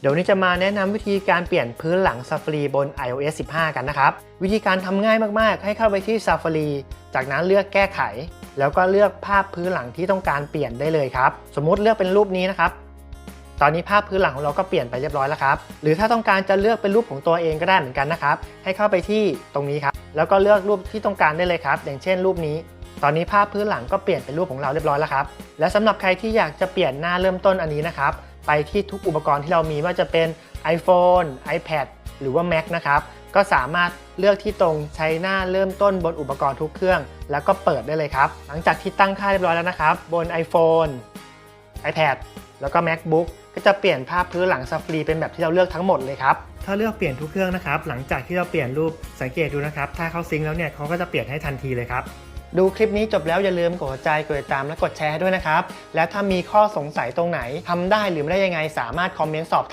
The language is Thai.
เดี๋ยวนี้จะมาแนะนำวิธีการเปลี่ยนพื้นหลัง Safari บน iOS 15 กันนะครับ วิธีการทำง่ายมาก ๆ ให้เข้าไปที่ Safari จากนั้นเลือกแก้ไข แล้วก็เลือกภาพพื้นหลังที่ต้องการเปลี่ยนได้เลยครับ สมมุติเลือกเป็นรูปนี้นะครับ ตอนนี้ภาพพื้นหลังของเราก็เปลี่ยนไปเรียบร้อยแล้วครับ หรือถ้าต้องการจะเลือกเป็นรูปของตัวเองก็ได้เหมือนกันนะครับ ให้เข้าไปที่ตรงนี้ครับ แล้วก็เลือกรูปที่ต้องการได้เลยครับ อย่างเช่น รูปนี้ตอนนี้ภาพพื้นหลังก็เปลี่ยนเป็นรูปของเราเรียบร้อยแล้วครับ และสำหรับใครที่อยากจะเปลี่ยนหน้าเริ่มต้นอันนี้นะครับ ไปที่ทุกอุปกรณ์ที่เรามีว่าจะเป็น iPhone, iPad หรือว่า Mac นะครับก็สามารถเลือกที่ตรงใช้หน้าเริ่มต้นบนอุปกรณ์ทุกเครื่อง แล้วก็เปิดได้เลยครับ หลังจากที่ตั้งค่าเรียบร้อยแล้วนะครับ บน iPhone, iPad แล้วก็ MacBook ก็จะเปลี่ยนภาพพื้นหลัง Safari เป็นแบบที่เราเลือกทั้งหมดเลยครับ ถ้าเลือกเปลี่ยนทุกเครื่องนะครับ หลังจากที่เราเปลี่ยนรูปสังเกตดูนะครับ ถ้าเขาซิงค์แล้วเนี่ยเขาก็จะเปลี่ยนให้ทันทีเลยครับ ดูคลิปนี้จบแล้วอย่าลืมกดใจกดติดตามและกดแชร์ด้วยนะครับ และถ้ามีข้อสงสัยตรงไหนทำได้หรือไม่ได้ยังไงสามารถคอมเมนต์สอบถาม